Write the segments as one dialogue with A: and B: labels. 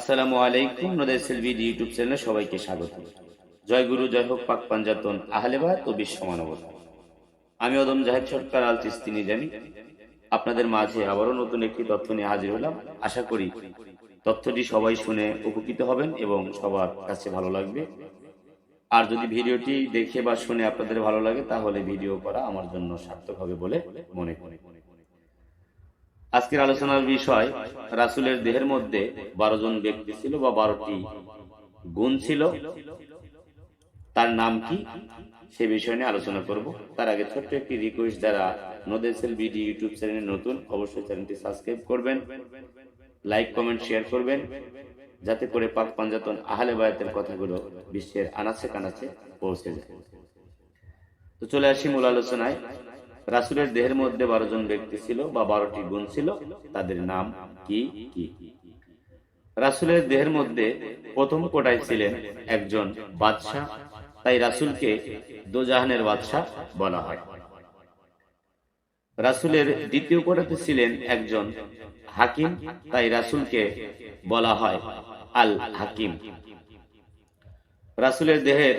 A: আসসালামু আলাইকুম নদের সেলভি ইউটিউব চ্যানেলে সবাইকে স্বাগত। জয় গুরু, জয় হোক, পাক পাঞ্জাতন আহলেবাদ ও বিশ্ব মানবতা। আমি অদম জাহেদ সরকার আল চিস্তিনি জানি আপনাদের মাঝে আবারও নতুন একটি তথ্য নিয়ে হাজির হলাম। আশা করি তথ্যটি সবাই শুনে উপকৃত হবেন এবং সবার কাছে ভালো লাগবে। আর যদি ভিডিওটি দেখে বা শুনে আপনাদের ভালো লাগে, তাহলে ভিডিও করা আমার জন্য সার্থক হবে বলে মনে করি। আজকের আলোচনার বিষয়, রাসুলের দেহের মধ্যে বারো জন ব্যক্তি ছিল বা বারোটি গুণ ছিল। তার নাম কি? সে বিষয় নিয়ে আলোচনা করব। তার আগে ছোট্ট একটি রিকোয়েস্ট যারা নদেসেল বিডি ইউটিউব চ্যানেলে নতুন, অবশ্যই চ্যানেলটি সাবস্ক্রাইব করবেন লাইক কমেন্ট শেয়ার করবেন, যাতে করে পাক পাঞ্জাতন আহলে বায়াতের কথাগুলো বিশ্বের আনাচে কানাচে পৌঁছে যায়। তো চলে আসি মূল আলোচনায়। রাসুলের দেহের মধ্যে বারো জন ব্যক্তি ছিল বা বারোটি গুণ ছিল, তাদের নাম কি কি? রাসুলের দেহের মধ্যে প্রথম কোটায় ছিলেন একজন বাদশাহ, তাই রাসুলকে দোজাহানের বাদশাহ বলা হয়। রাসুলের দ্বিতীয় কোটাতে ছিলেন একজন হাকিম, তাই রাসুলকে বলা হয় আল হাকিম রাসুলের দেহের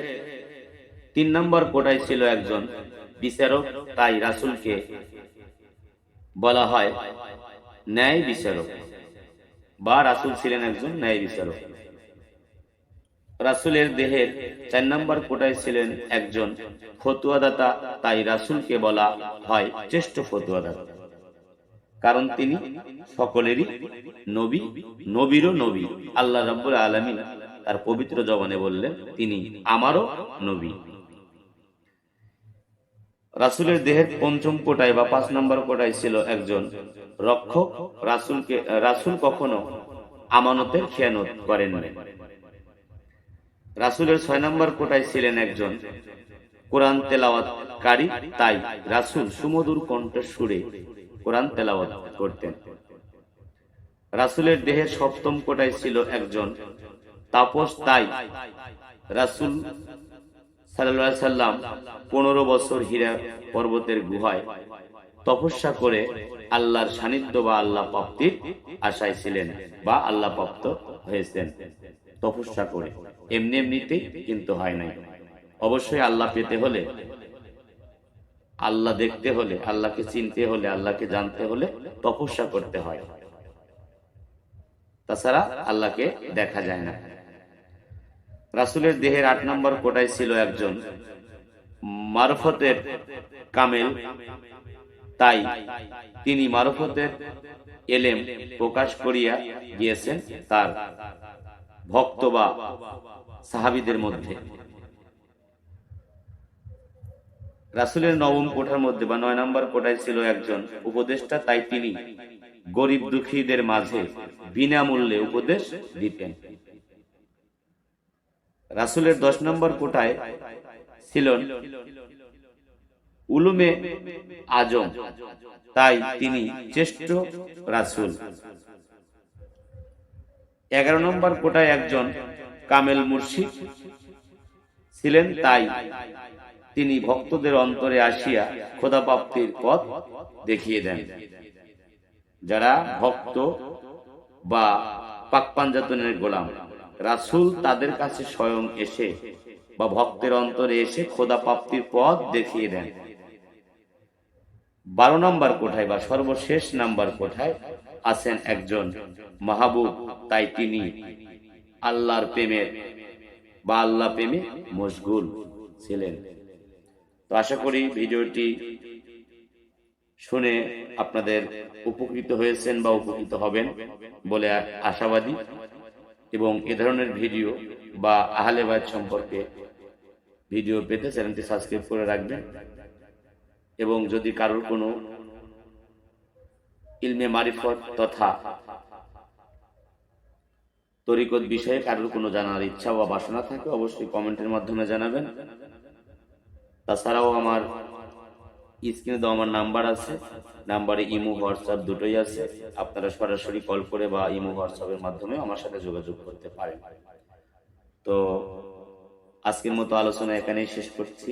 A: তিন নম্বর কোটায় ছিল একজন বিচারক তাই রাসুলকে বলা হয় ন্যায় বিচারক বা রাসুল ছিলেন একজন ন্যায় বিচারক। রাসুলের দেহের চার নম্বর কোটায় ছিলেন একজন ফতুয়াদাতা, তাই রাসুলকে বলা হয় শ্রেষ্ঠ ফতুয়াদাতা। কারণ তিনি সকলেরই নবী, নবীরও নবী। আল্লাহ রব্বুল আলমী তার পবিত্র জবানে বললেন, তিনি আমারও নবী। রাসুলের দেহের পঞ্চম কোটায় বা পাঁচ নম্বর কোটায় ছিল একজন রক্ষক। রাসুলকে, রাসুল কখনো আমানতের খেয়ানত করেন রাসুলের ছয় নম্বর কোটায় ছিলেন একজন কোরআন তেলাওয়াতকারী। তাই রাসুল সুমধুর কণ্ঠের সুরে কোরআন তেলাওয়াত করতেন। রাসুলের দেহের সপ্তম কোটায় ছিল একজন তাপস। তাই রাসুল সাল্লাম পনেরো বছর হীরা পর্বতের গুহায় তপস্যা করে আল্লাহর সান্নিধ্য বা আল্লাহ প্রাপ্তির আশায় ছিলেন বা আল্লাহ প্রাপ্ত হয়েছেন। তপস্যা করে। এমনি এমনিতে কিন্তু হয় নাই। অবশ্যই আল্লাহ পেতে হলে, আল্লাহ দেখতে হলে, আল্লাহকে চিনতে হলে, আল্লাহকে জানতে হলে তপস্যা করতে হয়। তাছাড়া আল্লাহকে দেখা যায় না। রাসুলের দেহের আট নম্বর কোটায় ছিল একজন মারফতের কামেল। তাই তিনি মারফতের এলেম প্রকাশ করিয়া গিয়েছেন তার ভক্ত বা সাহাবিদের মধ্যে। রাসুলের নবম কোঠার মধ্যে বা নয় নম্বর কোটায় ছিল একজন উপদেষ্টা, তাই তিনি গরিব দুঃখীদের মাঝে বিনামূল্যে উপদেশ দিতেন। রাসুলের দশ নম্বর কোটায় ছিলেন উলুমে আজম। তাই তিনি শ্রেষ্ঠ রাসুল। এগারো নম্বর কোটায় একজন কামেল মুর্শিদ ছিলেন। তাই তিনি ভক্তদের অন্তরে আসিয়া খোদা প্রাপ্তির পথ দেখিয়ে দেন। যারা ভক্ত বা পাক পাঞ্জাতনের গোলাম। রাসুল তাদের কাছে স্বয়ং এসে বা ভক্তের অন্তরে এসে খোদা প্রাপ্তির পথ দেখিয়ে দেন। বারো নম্বর কোঠায় বা সর্বশেষ নাম্বার কোঠায় আছেন একজন মাহবুব, তাই তিনি আল্লাহর প্রেমের বা আল্লাহ প্রেমে মশগুল ছিলেন। তো আশা করি ভিডিওটি শুনে আপনাদের উপকৃত হয়েছেন বা উপকৃত হবেন বলে আশাবাদী। এবং এ ধরনের ভিডিও বা আহলে আহলেবাদ সম্পর্কে ভিডিও পেতে চ্যানেলটি সাবস্ক্রাইব করে রাখবেন। এবং যদি কারোর কোনো ইলমে মারিফত তথা তরিকত বিষয়ে কারোর কোনো জানার ইচ্ছা বা বাসনা থাকে, অবশ্যই কমেন্টের মাধ্যমে জানাবেন। তাছাড়াও আমার স্ক্রিনে তো আমার নাম্বার আছে। নাম্বারে ইমো, হোয়াটসঅ্যাপ দুটোই আছে। আপনারা সরাসরি কল করে বা ইমো, হোয়াটসঅ্যাপের মাধ্যমে আমার সাথে যোগাযোগ করতে পারেন। তো আজকের মতো আলোচনা এখানেই শেষ করছি।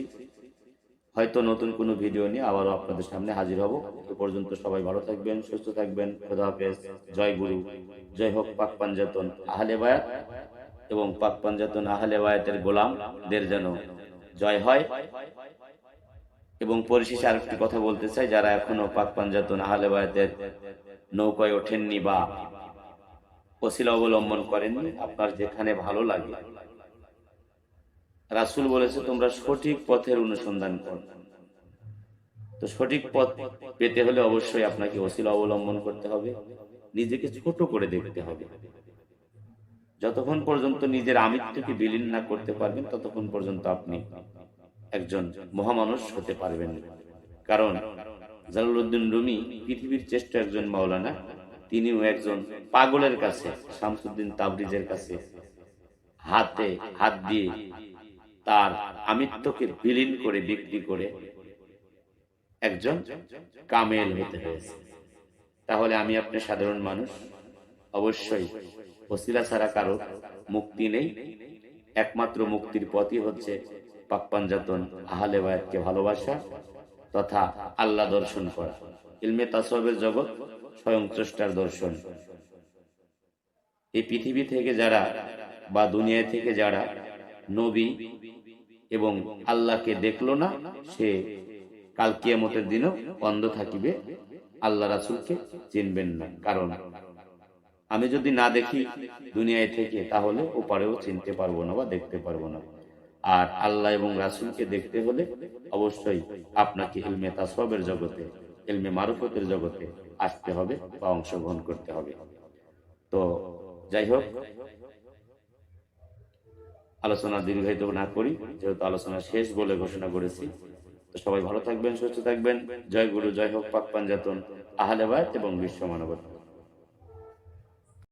A: হয়তো নতুন কোনো ভিডিও নিয়ে আবারও আপনাদের সামনে হাজির হব। এ পর্যন্ত সবাই ভালো থাকবেন, সুস্থ থাকবেন। খোদা হাফেজ। জয় গুরু। জয় হোক পাক পাঞ্জাতন আহলে বায়াত এবং পাক পাঞ্জাতন আহলে বায়াতের গোলামদের যেন জয় হয়। এবং পরিশেষে আরেকটি কথা বলতে চাই, যারা এখনও পাক পাঞ্জাতন আহলে নৌকায় ওঠেননি বা ওসিলা অবলম্বন করেননি, আপনার যেখানে ভালো লাগে। রাসুল বলেছে, তোমরা সঠিক পথের অনুসন্ধান করো। তো সঠিক পথ পেতে হলে অবশ্যই আপনাকে ওসিলা অবলম্বন করতে হবে, নিজেকে ছোট করে দেখতে হবে। যতক্ষণ পর্যন্ত নিজের আমিত্বকে বিলীন না করতে পারবেন, ততক্ষণ পর্যন্ত আপনি একজন মহামানুষ হতে পারবেন। কারণ জালালউদ্দিন রুমি পৃথিবীর শ্রেষ্ঠ একজন মাওলানা, তিনিও একজন পাগলের কাছে, শামসুদ্দিন তাবরিজের কাছে হাতে হাত দিয়ে তার আমিত্বকে বিলীন করে, বিক্রি করে একজন কামেল হতে হয়েছে। তাহলে আমি আপনি সাধারণ মানুষ, অবশ্যই ওসিলা ছাড়া কারও মুক্তি নেই। একমাত্র মুক্তির পথই হচ্ছে পাকপাঞ্জাতন আহলে বায়াতকে ভালোবাসা তথা আল্লাহ দর্শন করা। ইলমে তাসবের জগৎ স্বয়ং স্রষ্টার দর্শন। এই পৃথিবী থেকে যারা বা দুনিয়া থেকে যারা নবী এবং আল্লাহকে দেখল না, সে কাল কিয়ামতের দিনও অন্ধ থাকিবে, আল্লাহ রাসুলকে চিনবেন না। কারণ আমি যদি না দেখি দুনিয়ায় থেকে, তাহলে ওপারেও চিনতে পারব না বা দেখতে পারব না। আর আল্লাহ এবং রাসুলকে দেখতে হলে অবশ্যই আপনাকে ইলমে তাসবের জগতে, ইলমে মারুফতের জগতে আসতে হবে বা অংশগ্রহণ করতে হবে। তো যাই হোক, আলোচনা দীর্ঘায়িত না করি, যেহেতু আলোচনা শেষ বলে ঘোষণা করেছি। তো সবাই ভালো থাকবেন, সুস্থ থাকবেন। জয় গুরু, জয় হোক, পাক পাঞ্জাতন, আহলে বায়াত এবং বিশ্ব মানবতা।